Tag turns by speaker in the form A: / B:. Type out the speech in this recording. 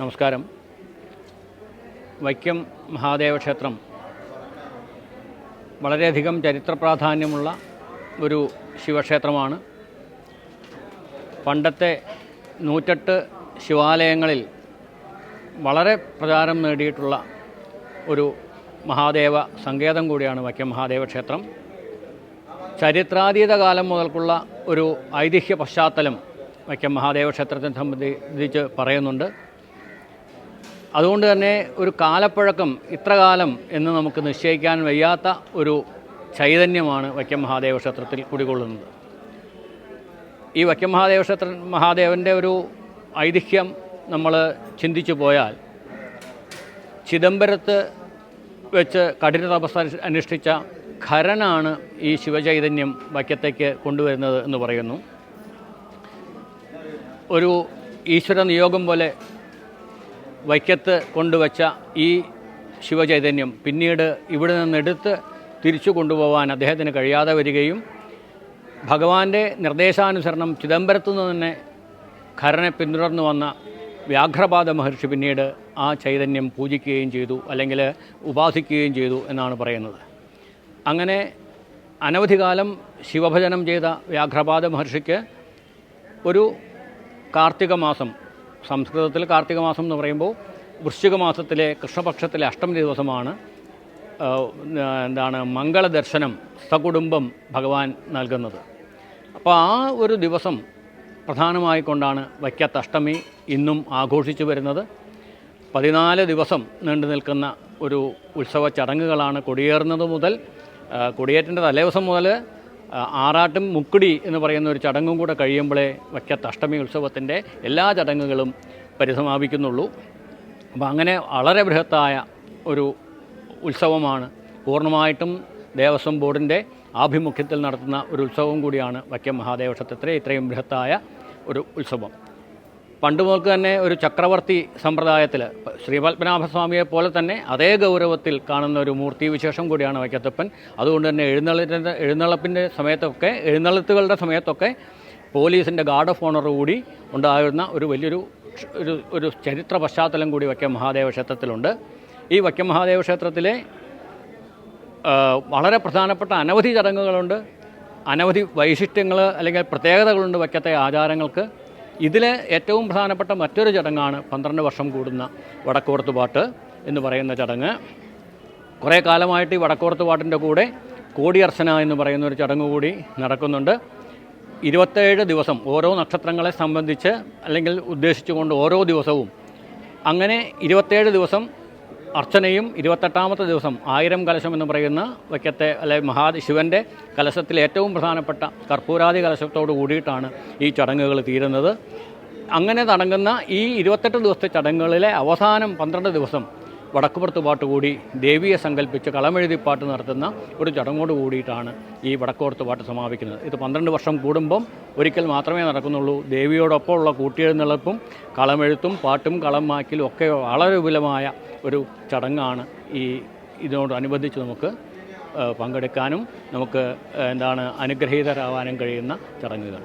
A: നമസ്കാരം. വൈക്കം മഹാദേവ ക്ഷേത്രം വളരെയധികം ചരിത്ര പ്രാധാന്യമുള്ള ഒരു ശിവക്ഷേത്രമാണ്. പണ്ടത്തെ നൂറ്റെട്ട് ശിവാലയങ്ങളിൽ വളരെ പ്രചാരം നേടിയിട്ടുള്ള ഒരു മഹാദേവ സങ്കേതം കൂടിയാണ് വൈക്കം മഹാദേവ ക്ഷേത്രം. ചരിത്രാതീത കാലം മുതൽക്കുള്ള ഒരു ഐതിഹ്യ പശ്ചാത്തലം വൈക്കം മഹാദേവ ക്ഷേത്രത്തെ സംബന്ധിച്ച് പറയുന്നുണ്ട്. അതുകൊണ്ട് തന്നെ ഒരു കാലപ്പഴക്കം ഇത്രകാലം എന്ന് നമുക്ക് നിശ്ചയിക്കാൻ വയ്യാത്ത ഒരു ചൈതന്യമാണ് വൈക്കം മഹാദേവ ക്ഷേത്രത്തിൽ കുടികൊള്ളുന്നത്. ഈ വൈക്കം മഹാദേവ ക്ഷേത്ര മഹാദേവന്റെ ഒരു ഐതിഹ്യം നമ്മൾ ചിന്തിച്ചു പോയാൽ ചിദംബരത്ത് വെച്ച് കഠിന തപസ് അനുഷ്ഠിച്ച ഖരനാണ് ഈ ശിവചൈതന്യം വൈക്കത്തേക്ക് കൊണ്ടുവരുന്നത് എന്ന് പറയുന്നു. ഒരു ഈശ്വര നിയോഗം പോലെ വൈക്കത്ത് കൊണ്ടുവച്ച ഈ ശിവചൈതന്യം പിന്നീട് ഇവിടെ നിന്നെടുത്ത് തിരിച്ചു കൊണ്ടുപോകാൻ അദ്ദേഹത്തിന് കഴിയാതെ വരികയും ഭഗവാന്റെ നിർദ്ദേശാനുസരണം ചിദംബരത്തു നിന്ന് തന്നെ ഖരനെ പിന്തുടർന്നു വന്ന വ്യാഘ്രപാദ മഹർഷി പിന്നീട് ആ ചൈതന്യം പൂജിക്കുകയും ചെയ്തു അല്ലെങ്കിൽ ഉപാസിക്കുകയും ചെയ്തു എന്നാണ് പറയുന്നത്. അങ്ങനെ അനവധി കാലം ശിവഭജനം ചെയ്ത വ്യാഘ്രപാദ മഹർഷിക്ക് ഒരു കാർത്തിക മാസം സംസ്കൃതത്തിൽ കാർത്തിക മാസം എന്ന് പറയുമ്പോൾ വൃശ്ചിക മാസത്തിലെ കൃഷ്ണപക്ഷത്തിലെ അഷ്ടമി ദിവസമാണ്. എന്താണ് മംഗളദർശനം സകുടുംബം ഭഗവാൻ നൽകുന്നത്. അപ്പോൾ ആ ഒരു ദിവസം പ്രധാനമായിക്കൊണ്ടാണ് വൈക്കത്ത് അഷ്ടമി ഇന്നും ആഘോഷിച്ചു വരുന്നത്. പതിനാല് ദിവസം നീണ്ടു നിൽക്കുന്ന ഒരു ഉത്സവ ചടങ്ങുകളാണ് കൊടിയേറുന്നത് മുതൽ ആ, തലേ ദിവസം മുതൽ ആറാട്ടും മുക്കുടി എന്ന് പറയുന്ന ഒരു ചടങ്ങും കൂടെ കഴിയുമ്പോഴേ വയ്ക്കാത്ത അഷ്ടമി ഉത്സവത്തിന്റെ എല്ലാ ചടങ്ങുകളും പരിസമാപിക്കുന്നുള്ളൂ. അപ്പോൾ അങ്ങനെ വളരെ ബൃഹത്തായ ഒരു ഉത്സവമാണ്. പൂർണമായിട്ടും ദേവസ്വം ബോർഡിന്റെ ആഭിമുഖ്യത്തിൽ നടത്തുന്ന ഒരു ഉത്സവം കൂടിയാണ് വൈക്കം മഹാദേവ ക്ഷേത്രത്തിലെ ഇത്രയും ബൃഹത്തായ ഒരു ഉത്സവം. പണ്ട് മുതൽക്ക് തന്നെ ഒരു ചക്രവർത്തി സമ്പ്രദായത്തിൽ ശ്രീപത്മനാഭസ്വാമിയെ പോലെ തന്നെ അതേ ഗൗരവത്തിൽ കാണുന്ന ഒരു മൂർത്തി വിശേഷം കൂടിയാണ് വൈക്കത്തപ്പൻ. അതുകൊണ്ട് തന്നെ എഴുന്നള്ളിന്റെ എഴുന്നള്ളപ്പിന്റെ സമയത്തൊക്കെ എഴുന്നള്ളത്തുകളുടെ സമയത്തൊക്കെ പോലീസിന്റെ ഗാർഡ് ഓഫ് ഓണർ കൂടി ഉണ്ടായിരുന്ന ഒരു വലിയൊരു ഒരു ഒരു ചരിത്ര പശ്ചാത്തലം കൂടി വൈക്കം മഹാദേവ ക്ഷേത്രത്തിലുണ്ട്. ഈ വൈക്കം മഹാദേവ ക്ഷേത്രത്തിലെ വളരെ പ്രധാനപ്പെട്ട അനവധി ചടങ്ങുകളുണ്ട്. അനവധി വൈശിഷ്ട്യങ്ങൾ അല്ലെങ്കിൽ പ്രത്യേകതകളുണ്ട് വയ്ക്കത്തെ ആചാരങ്ങൾക്ക്. ഇതിൽ ഏറ്റവും പ്രധാനപ്പെട്ട മറ്റൊരു ചടങ്ങാണ് പന്ത്രണ്ട് വർഷം കൂടുന്ന വടക്കോർത്ത് പാട്ട് എന്ന് പറയുന്ന ചടങ്ങ്. കുറേ കാലമായിട്ട് ഈ വടക്കോർത്ത് പാട്ടിന്റെ കൂടെ കോടിയർച്ചന എന്ന് പറയുന്ന ഒരു ചടങ്ങ് കൂടി നടക്കുന്നുണ്ട്. ഇരുപത്തേഴ് ദിവസം ഓരോ നക്ഷത്രങ്ങളെ സംബന്ധിച്ച് അല്ലെങ്കിൽ ഉദ്ദേശിച്ചുകൊണ്ട് ഓരോ ദിവസവും അങ്ങനെ ഇരുപത്തേഴ് ദിവസം അർച്ചനയും ഇരുപത്തെട്ടാമത്തെ ദിവസം ആയിരം കലശം എന്ന് പറയുന്ന വയ്ക്കത്തെ അല്ലെ മഹാ ശിവന്റെ കലശത്തിൽ ഏറ്റവും പ്രധാനപ്പെട്ട കർപ്പൂരാദി കലശത്തോട് കൂടിയിട്ടാണ് ഈ ചടങ്ങുകൾ തീരുന്നത്. അങ്ങനെ നടങ്ങുന്ന ഈ ഇരുപത്തെട്ട് ദിവസത്തെ ചടങ്ങുകളിലെ അവസാനം പന്ത്രണ്ട് ദിവസം വടക്കുപുറത്ത് പാട്ട് കൂടി ദേവിയെ സങ്കല്പിച്ച് കളമെഴുതി പാട്ട് നടത്തുന്ന ഒരു ചടങ്ങോട് കൂടിയിട്ടാണ് ഈ വടക്കുപുറത്തുപാട്ട് പാട്ട് സമാപിക്കുന്നത്. ഇത് പന്ത്രണ്ട് വർഷം കൂടുമ്പം ഒരിക്കൽ മാത്രമേ നടക്കുന്നുള്ളൂ. ദേവിയോടൊപ്പമുള്ള കൂട്ടിയെഴുന്നള്ളപ്പും കളമെഴുത്തും പാട്ടും കളം മാക്കലും ഒക്കെ വളരെ വിപുലമായ ഒരു ചടങ്ങാണ് ഈ ഇതിനോടനുബന്ധിച്ച് നമുക്ക് പങ്കെടുക്കാനും നമുക്ക് എന്താണ് അനുഗ്രഹീതരാവാനും കഴിയുന്ന ചടങ്ങുകൾ.